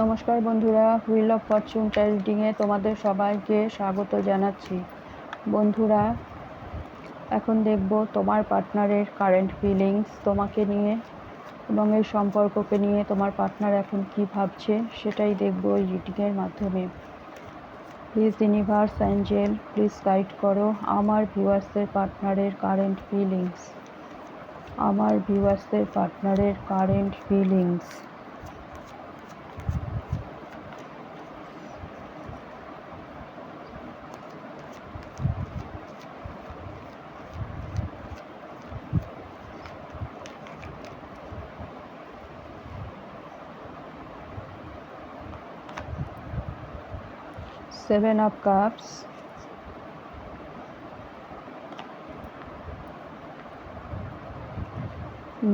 নমস্কার বন্ধুরা wheel of Fortune ট্রেডিংয়ে তোমাদের সবাইকে স্বাগত জানাচ্ছি। বন্ধুরা, এখন দেখব তোমার পার্টনারের কারেন্ট ফিলিংস তোমাকে নিয়ে এবং এই সম্পর্ককে নিয়ে তোমার পার্টনার এখন কি ভাবছে সেটাই দেখব এই রিডিংয়ের মাধ্যমে। Please universe angel please guide করো আমার ভিউয়ার্সদের পার্টনারের কারেন্ট ফিলিংস আমার ভিউয়ার্সদের পার্টনারের current feelings seven of cups.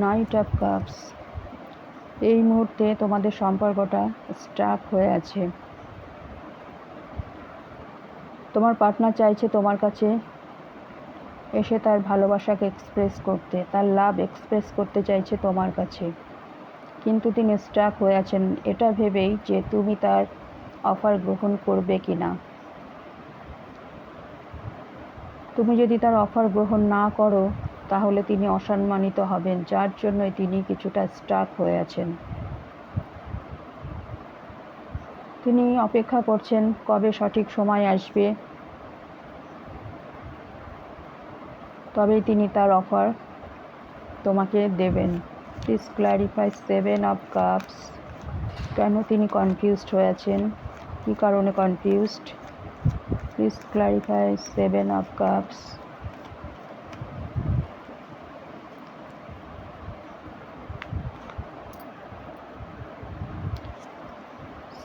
Knight of cups এই মুহূর্তে তোমাদের সম্পর্কটা স্টাক হয়ে আছে। তোমার পার্টনার চাইছে তোমার কাছে এসে তার ভালোবাসাকে এক্সপ্রেস করতে, তার লাভ এক্সপ্রেস করতে চাইছে তোমার কাছে। কিন্তু তিনি স্টাক হয়ে আছেন। এটা ভেবেই যে তুমি তার অফার গ্রহণ করবে কি না তুমি যদি তার অফার গ্রহণ না করো, তাহলে তিনি অসম্মানিত হবেন, যার জন্য তিনি কিছুটা স্টাক হয়ে আছেন। তিনি অপেক্ষা করছেন, কবে সঠিক সময় আসবে? তবেই তিনি তার অফার তোমাকে দেবেন। Please clarify seven of cups কেন তিনি কনফিউজড হয়ে আছেন? কী কারণে confused please clarify seven of cups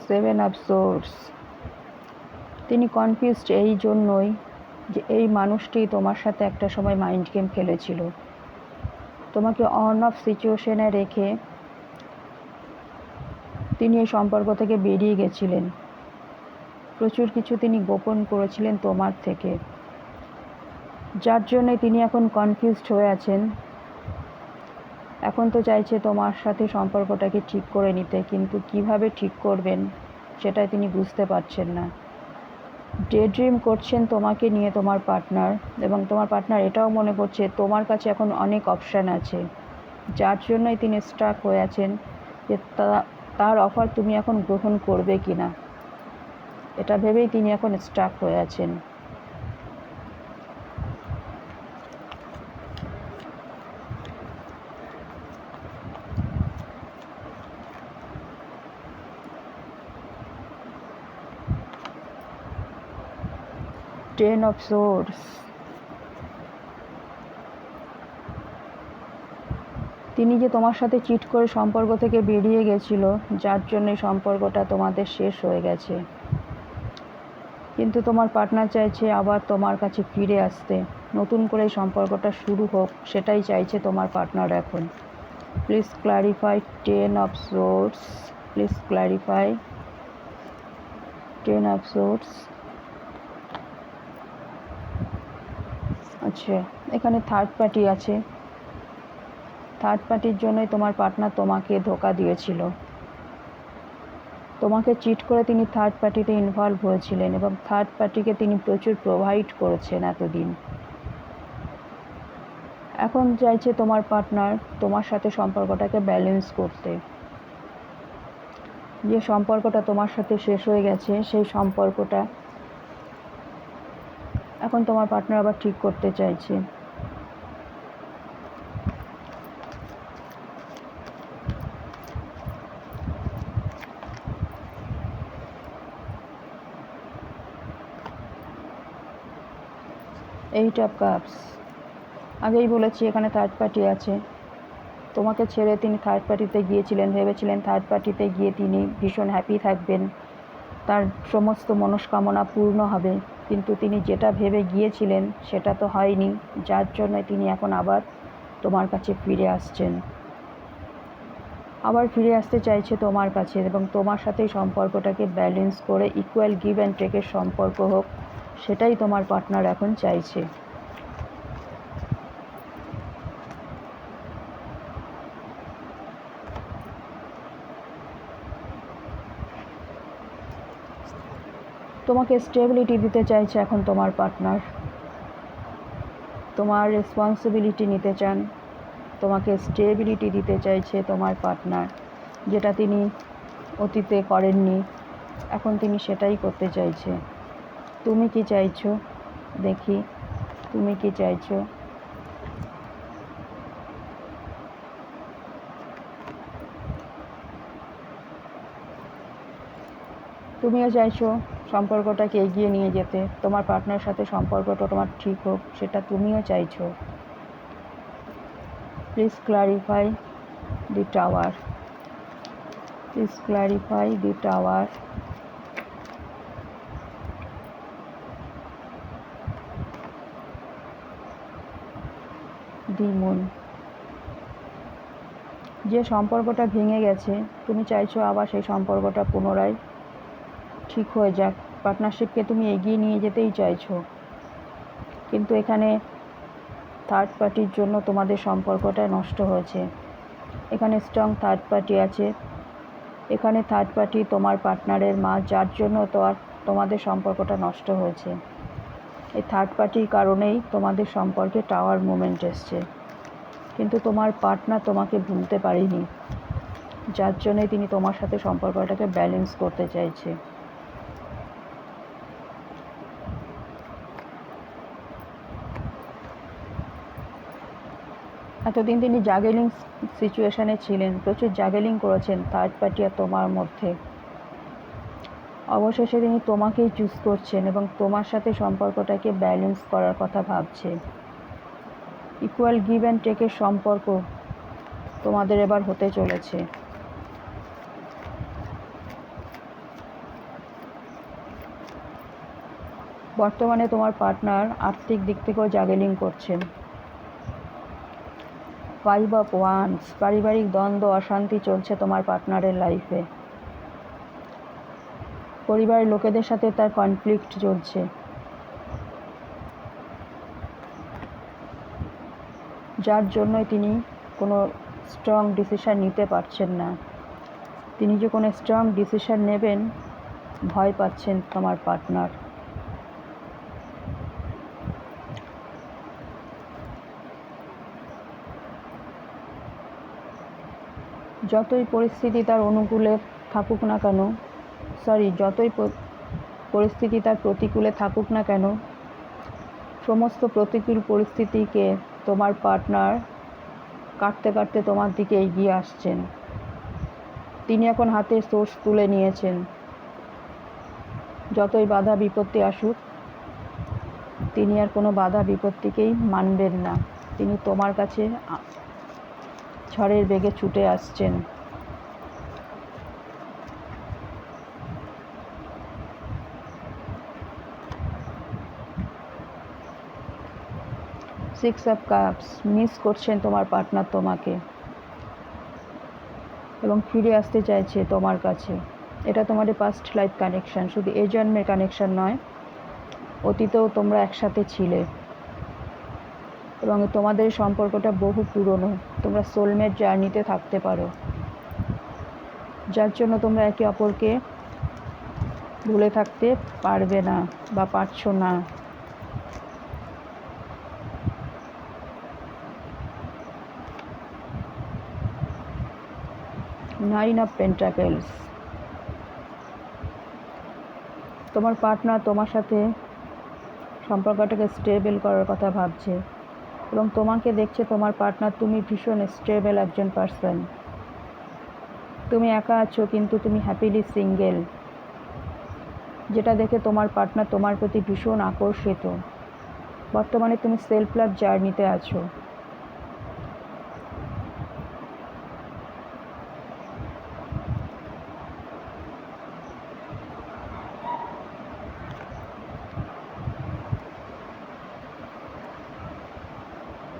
seven of swords তিনি কনফিউজড এই জন্যই যে এই মানুষটি তোমার সাথে একটা সময় মাইন্ড গেম খেলেছিল। তোমাকে অন অফ সিচুয়েশনে রেখে তিনি এই সম্পর্ক থেকে বেরিয়ে গেছিলেন। প্রচুর কিছু তিনি গোপন করেছিলেন তোমার থেকে। যার জন্যে তিনি এখন কনফিউজড হয়ে আছেন। এখন তো চাইছে তোমার সাথে সম্পর্কটাকে ঠিক করে নিতে, কিন্তু কীভাবে ঠিক করবেন সেটাই তিনি বুঝতে পারছেন না। ডে ড্রিম করছেন তোমাকে নিয়ে তোমার পার্টনার এবং তোমার পার্টনার এটাও মনে করছে তোমার কাছে এখন অনেক অপশান আছে। যার জন্যই তিনি স্টাক হয়ে আছেন যে তার অফার তুমি এখন গ্রহণ করবে কি না এটা ভেবেই তিনি এখন স্টাক হয়ে আছেন। টেন অফ সোর্স তিনি যে তোমার সাথে চিট করে সম্পর্ক থেকে বেরিয়ে গেছিল, যার জন্য সম্পর্কটা তোমাদের শেষ হয়ে গেছে। কিন্তু তোমার পার্টনার চাইছে আবার তোমার কাছে ফিরে আসতে। নতুন করে সম্পর্কটা শুরু হোক, সেটাই চাইছে তোমার পার্টনার এখন। Please clarify ten of swords please clarify ten of swords আচ্ছা এখানে থার্ড পার্টি আছে। থার্ড পার্টির জন্যই তোমার পার্টনার তোমাকে ধোকা দিয়েছিল। তোমাকে চিট করে তিনি থার্ড পার্টিতে ইনভলভ হয়েছিলেন এবং থার্ড পার্টিকে তিনি প্রচুর প্রোভাইড করেছেন এতদিন। এখন চাইছে তোমার পার্টনার তোমার সাথে সম্পর্কটাকে ব্যালেন্স করতে। যে সম্পর্কটা তোমার সাথে শেষ হয়ে গেছে, সেই সম্পর্কটা এখন তোমার পার্টনার আবার ঠিক করতে চাইছে। এইট অফ কাপস আগেই বলেছি, এখানে থার্ড পার্টি আছে। তোমাকে ছেড়ে তিনি থার্ড পার্টিতে গিয়েছিলেন, ভেবেছিলেন থার্ড পার্টিতে গিয়ে তিনি ভীষণ হ্যাপি থাকবেন। তার সমস্ত মনস্কামনা পূর্ণ হবে। কিন্তু তিনি যেটা ভেবে গিয়েছিলেন, সেটা তো হয়নি। যার জন্য তিনি এখন আবার তোমার কাছে ফিরে আসছেন। আবার ফিরে আসতে চাইছে তোমার কাছে এবং তোমার সাথেই সম্পর্কটাকে ব্যালেন্স করে ইকুয়াল গিভ অ্যান্ড টেকের সম্পর্ক হোক। সেটাই তোমার পার্টনার এখন চাইছে। তোমাকে স্টেবিলিটি দিতে চাইছে এখন তোমার পার্টনার তোমার রেসপন্সিবিলিটি নিতে চান, তোমাকে স্টেবিলিটি দিতে চাইছে তোমার পার্টনার যেটা তিনি অতীতে করেননি, এখন তিনি সেটাই করতে চাইছে। তুমি কি চাইছো? দেখি, তুমি কি চাইছো? তুমিও চাইছো সম্পর্কটাকে এগিয়ে নিয়ে যেতে। তোমার পার্টনার সাথে সম্পর্কটা তোমার ঠিক হোক, সেটা তুমিও চাইছো। Please clarify the tower please clarify the tower the moon. যে সম্পর্কটা ভেঙে গেছে, তুমি চাইছো আবার সেই সম্পর্কটা পুনরায় ঠিক হয়ে যাক। পার্টনারশিপকে তুমি এগিয়ে নিয়ে যেতেই চাইছো। কিন্তু এখানে থার্ড পার্টির জন্য তোমাদের সম্পর্কটা নষ্ট হয়েছে। এখানে স্ট্রং থার্ড পার্টি আছে। এখানে থার্ড পার্টি তোমার পার্টনারের মা, যার জন্য তো আর তোমাদের সম্পর্কটা নষ্ট হয়েছে। এই থার্ড পার্টির কারণেই তোমাদের সম্পর্কে টাওয়ার মুভমেন্ট এসছে। কিন্তু তোমার পার্টনার তোমাকে ভুলতে পারেনি। যার জন্যে তিনি তোমার সাথে সম্পর্কটাকে ব্যালেন্স করতে চাইছে। এতদিন তিনি জাগেলিং সিচুয়েশানে ছিলেন, প্রচুর জাগেলিং করেছেন থার্ড পার্টি আর তোমার মধ্যে। অবশেষে তিনি তোমাকেই চুজ করছেন এবং তোমার সাথে সম্পর্কটাকে ব্যালেন্স করার কথা ভাবছে। ইকুয়াল গিভ অ্যান্ড টেকের সম্পর্ক তোমাদের এবার হতে চলেছে। বর্তমানে তোমার পার্টনার আর্থিক দিক থেকেও জাগেলিং করছেন। ফাইভ অফ ওয়ান্স পারিবারিক দ্বন্দ্ব, অশান্তি চলছে তোমার পার্টনারের লাইফে পরিবারের লোকেদের সাথে তার কনফ্লিক্ট চলছে। যার জন্যই তিনি কোনো স্ট্রং ডিসিশান নিতে পারছেন না। তিনি যে কোনো স্ট্রং ডিসিশান নেবেন, ভয় পাচ্ছেন তোমার পার্টনার যতই পরিস্থিতি তার অনুকূলে থাকুক না কেন সরি, যতই পরিস্থিতি তার প্রতিকূলে থাকুক না কেন, সমস্ত প্রতিকূল পরিস্থিতিকে তোমার পার্টনার কাটতে কাটতে তোমার দিকে এগিয়ে আসছেন। তিনি এখন হাতে সোর্স তুলে নিয়েছেন। যতই বাধা বিপত্তি আসুক, তিনি আর কোনো বাধা বিপত্তিকেই মানবেন না। তিনি তোমার কাছে ঝড়ের বেগে ছুটে আসছেন। সিক্স অফ কাপস মিস করছেন তোমার পার্টনার তোমাকে। এবং ফিরে আসতে চাইছে তোমার কাছে। এটা তোমাদের পাস্ট লাইফ কানেকশান শুধু এই জন্মের কানেকশান নয়, অতীতেও তোমরা একসাথে ছিলে। এবং তোমাদের সম্পর্কটা বহু পুরনো, তোমরা সোলমেট জার্নিতে থাকতে পারো। যার জন্য তোমরা একে অপরকে ভুলে থাকতে পারবে না বা পারছ না। Nine of pentacles? তোমার পার্টনার তোমার সাথে সম্পর্কটাকে স্টেবল করার কথা ভাবছে এবং তোমাকে দেখছে তোমার পার্টনার, তুমি ভীষণ স্টেবল একজন পার্সন। তুমি একা আছো কিন্তু তুমি হ্যাপিলি সিঙ্গেল যেটা দেখে তোমার পার্টনার তোমার প্রতি ভীষণ আকর্ষিত। বর্তমানে তুমি সেলফ লাভ জার্নিতে আছো।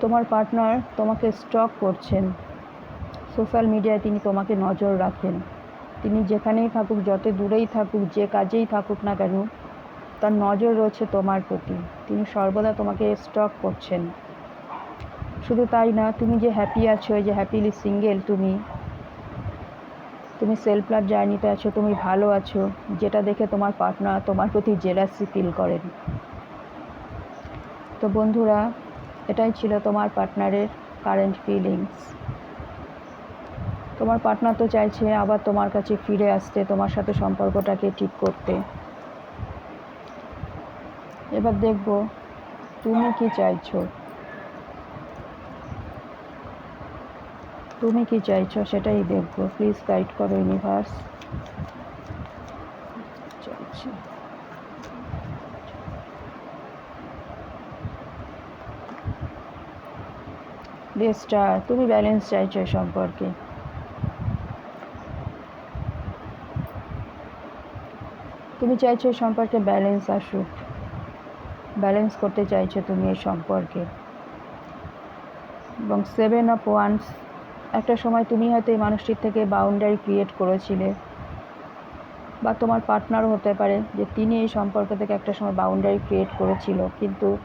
তোমার পার্টনার তোমাকে স্টক করছেন। সোশ্যাল মিডিয়ায় তিনি তোমাকে নজর রাখেন। তিনি যেখানেই থাকুক, যত দূরেই থাকুক, যে কাজেই থাকুক না কেন, তার নজর রয়েছে তোমার প্রতি। তিনি সর্বদা তোমাকে স্টক করছেন। শুধু তাই না, তুমি যে হ্যাপি আছো যে হ্যাপিলি সিঙ্গেল তুমি তুমি সেলফ লাভ জার্নিতে আছো, তুমি ভালো আছো, যেটা দেখে তোমার পার্টনার তোমার প্রতি জেলাসি ফিল করেন। তো বন্ধুরা এটাই ছিল তোমার পার্টনারের কারেন্ট ফিলিংস তোমার পার্টনার তো চাইছে আবার তোমার কাছে ফিরে আসতে, তোমার সাথে সম্পর্কটাকে ঠিক করতে। এবার দেখব তুমি কি চাইছো? তুমি কি চাইছো সেটাই দেখব। প্লিজ গাইড করো ইউনিভার্স চাইছি। স্টার তুমি ব্যালেন্স চাইছো সম্পর্কে। তুমি চাইছো সম্পর্কে ব্যালেন্স আসুক। ব্যালেন্স করতে চাইছো তুমি এই সম্পর্কে। এবং সেভেন অফ ওয়ান্স একটা সময় তুমি হয়তো এই মানুষটির থেকে বাউন্ডারি ক্রিয়েট করেছিলে। বা তোমার পার্টনারও হতে পারে যে তিনি এই সম্পর্ক থেকে একটা সময় বাউন্ডারি ক্রিয়েট করেছিল। কিন্তু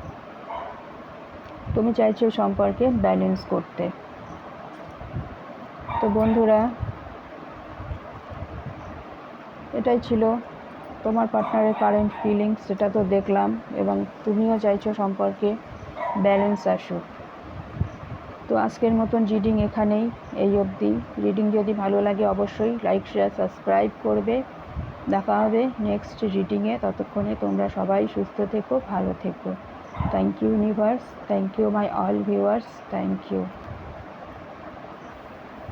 তুমি চাইছো সম্পর্কে ব্যালেন্স করতে। তো বন্ধুরা, এটাই ছিল তোমার পার্টনারের কারেন্ট ফিলিংস সেটা তো দেখলাম, এবং তুমিও চাইছো সম্পর্কে ব্যালেন্স আসুক। তো আজকের মতন রিডিং এখানেই, এই অবধি। রিডিং যদি ভালো লাগে অবশ্যই লাইক শেয়ার সাবস্ক্রাইব করবে। দেখা হবে নেক্সট রিডিংয়ে ততক্ষণে তোমরা সবাই সুস্থ থেকো, ভালো থেকো। Thank you, universe. Thank you, my all viewers. Thank you.